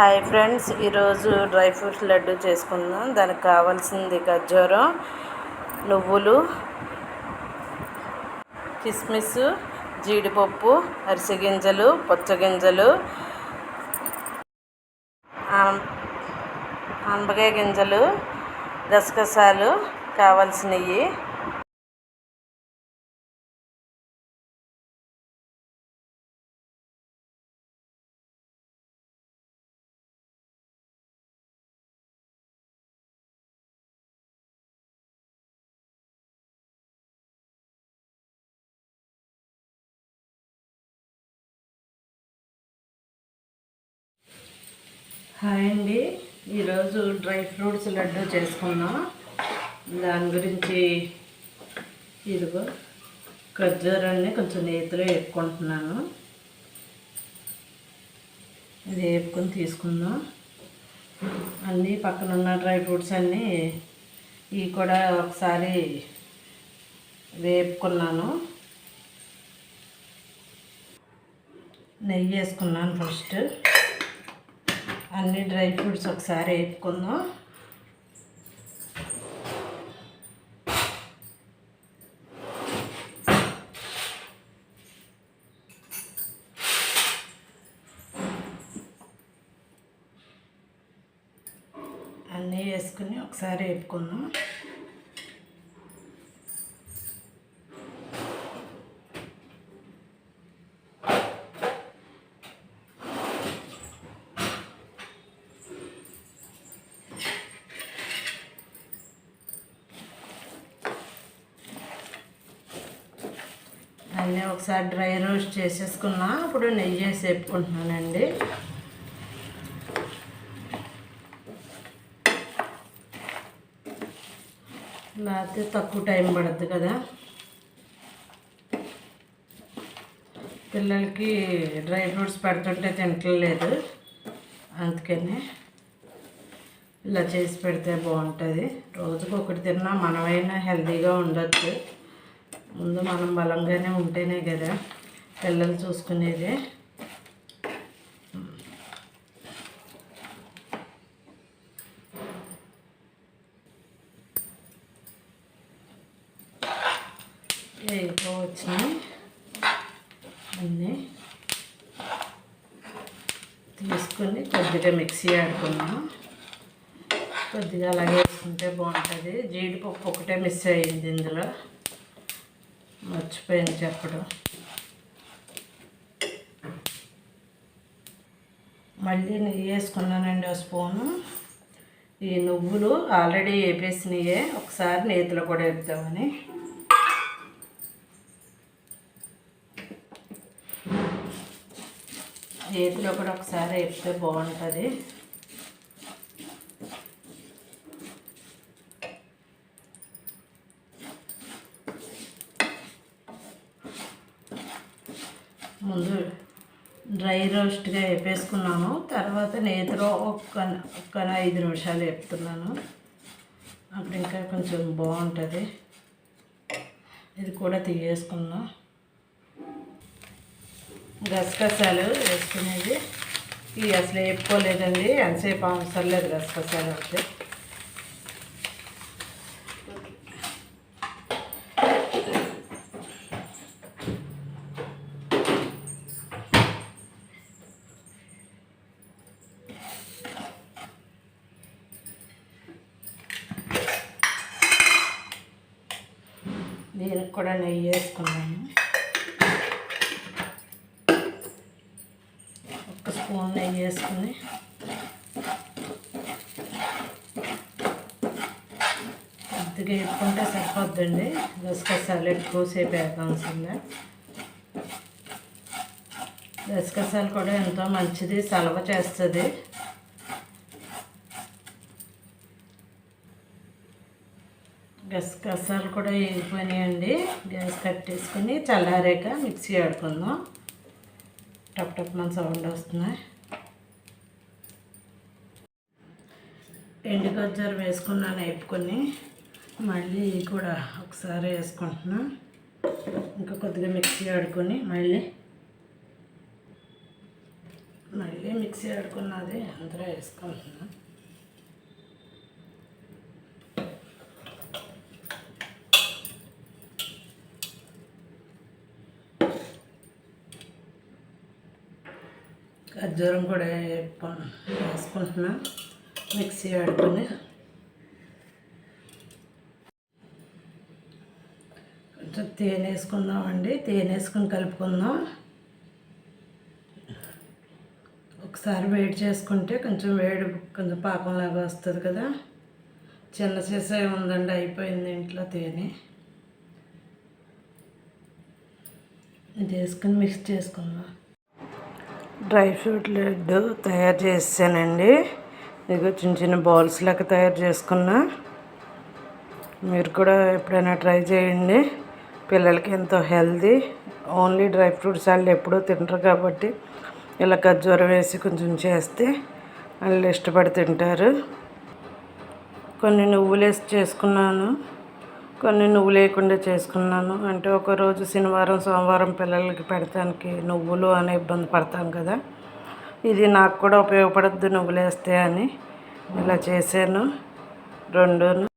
Hi friends ఈరోజు dry fruits laddu చేసుకుందాం. దానికి కావాల్సింది ఖర్జూరం నువ్వులు కిస్మిస్ జీడిపప్పు అరిసె గింజలు పచ్చగింజలు ఆన- గింజలు గసగసాలు కావాల్సినవి. హాయ్ అండి. ఈరోజు డ్రై ఫ్రూట్స్ లడ్డు చేసుకున్నాం దాని గురించి ఇదిగో ఖర్జూరాన్ని కొంచెం నేతిలో వేపుకుంటున్నాను. ఇది వేపుకొని తీసుకుందాం. అన్నీ పక్కన ఉన్న డ్రై ఫ్రూట్స్ అన్నీ ఇవి కూడా ఒకసారి వేపుకున్నాను. నెయ్యి వేసుకున్నాను ఫస్ట్. అన్ని డ్రై ఫ్రూట్స్ ఒకసారి వేపుకుందాం. అన్నీ వేసుకుని ఒకసారి వేపుకుందాం. అన్నీ ఒకసారి డ్రై రోస్ట్ చేసేసుకున్నా ఇప్పుడు నెయ్యి వేసి వేపుకుంటున్నానండి. లేకపోతే తక్కువ టైం పడుద్ది కదా. పిల్లలకి డ్రై ఫ్రూట్స్ పెడుతుంటే తింటలేదు అందుకని ఇలా చేసి పెడితే బాగుంటుంది. రోజుకు ఒకటి తిన్నా మనమైనా హెల్తీగా ఉండొచ్చు. ముందు మనం బలంగానే ఉంటేనే కదా పిల్లలు చూసుకునేది. వేయకపోవచ్చినాయి అన్నీ తీసుకొని కొద్దిగా మిక్సీ ఆడుకున్నాం కొద్దిగా అలాగే వేసుకుంటే బాగుంటుంది. జీడిపప్పు ఒకటే మిస్ అయ్యింది ఇందులో. మర్చిపోయింది చెప్పడం. మళ్ళీ నెయ్యి వేసుకున్నానండి ఒక స్పూను. ఈ నువ్వులు ఆల్రెడీ వేపేసినయే. ఒకసారి నేతిలో కూడా వేపుదామని. నేతిలో కూడా ఒకసారి వేపితే బాగుంటుంది ముందు డ్రై రోస్ట్గా వేపేసుకున్నాను. తర్వాత నేతిలో ఒక్క ఒక్క ఐదు నిమిషాలు వేపుతున్నాను. అప్పుడు ఇంకా కొంచెం బాగుంటుంది. ఇది కూడా తీయేసుకుందాం గసగసాలు వేసుకునేది. ఇవి అసలు వేపుకోలేదండి. ఎంతసేపు అవసరం లేదు గసగసాలు అయితే. దీనికి కూడా నెయ్యి వేసుకున్నాను. ఒక స్పూన్ నెయ్యి వేసుకుని. కొద్దిగా ఎప్పుకుంటే సరిపోద్దండి. గసగసాలు ఎక్కువసేపు వేయవలసిందే గసగసాలు కూడా ఎంతో మంచిది సలవ చేస్తుంది. గసగసాలు కూడా వేగిపోయినాయండి గ్యాస్ కట్టేసుకుని చల్లారాక మిక్సీ ఆడుకుందాం. టప్ టప్ మన సౌండ్ వస్తున్నాయి. ఎండు గజ్జారు వేసుకున్నాను వేపుకొని మళ్ళీ కూడా ఒకసారి వేసుకుంటున్నా. ఇంకా కొద్దిగా మిక్సీ ఆడుకొని మళ్ళీ. మళ్ళీ మిక్సీ ఆడుకున్నది అందరూ వేసుకుంటున్నాను ఖర్జూరం కూడా వేప- వేసుకుంటున్నా. మిక్సీ ఆడుకొని కొంచెం తేనె వేసుకుందామండి. తేనె వేసుకుని కలుపుకుందాం. ఒకసారి వేడి చేసుకుంటే కొంచెం వేడి కొంచెం పాకంలాగా వస్తుంది కదా. చిన్న సీసా ఉందండి అయిపోయింది ఇంట్లో తేనె. ఇది వేసుకొని మిక్స్ చేసుకుందాం. డ్రై ఫ్రూట్ లడ్డు తయారు చేసానండి ఇదిగో చిన్న చిన్న బౌల్స్ లెక్క తయారు చేసుకున్నా. మీరు కూడా ఎప్పుడైనా ట్రై చేయండి. పిల్లలకి ఎంతో హెల్దీ ఓన్లీ డ్రై ఫ్రూట్స్ వాళ్ళు ఎప్పుడూ తింటారు కాబట్టి ఇలా ఖర్జూరం వేసి కొంచెం చేస్తే వాళ్ళు ఇష్టపడి తింటారు. కొన్ని నువ్వులు వేసి చేసుకున్నాను. కొన్ని నువ్వు లేకుండా చేసుకున్నాను. అంటే ఒకరోజు శనివారం సోమవారం పిల్లలకి పెడతానికి నువ్వులు అనే ఇబ్బంది పడతాం కదా. ఇది నాకు కూడా ఉపయోగపడద్దు నువ్వులేస్తే అని ఇలా చేశాను. రెండును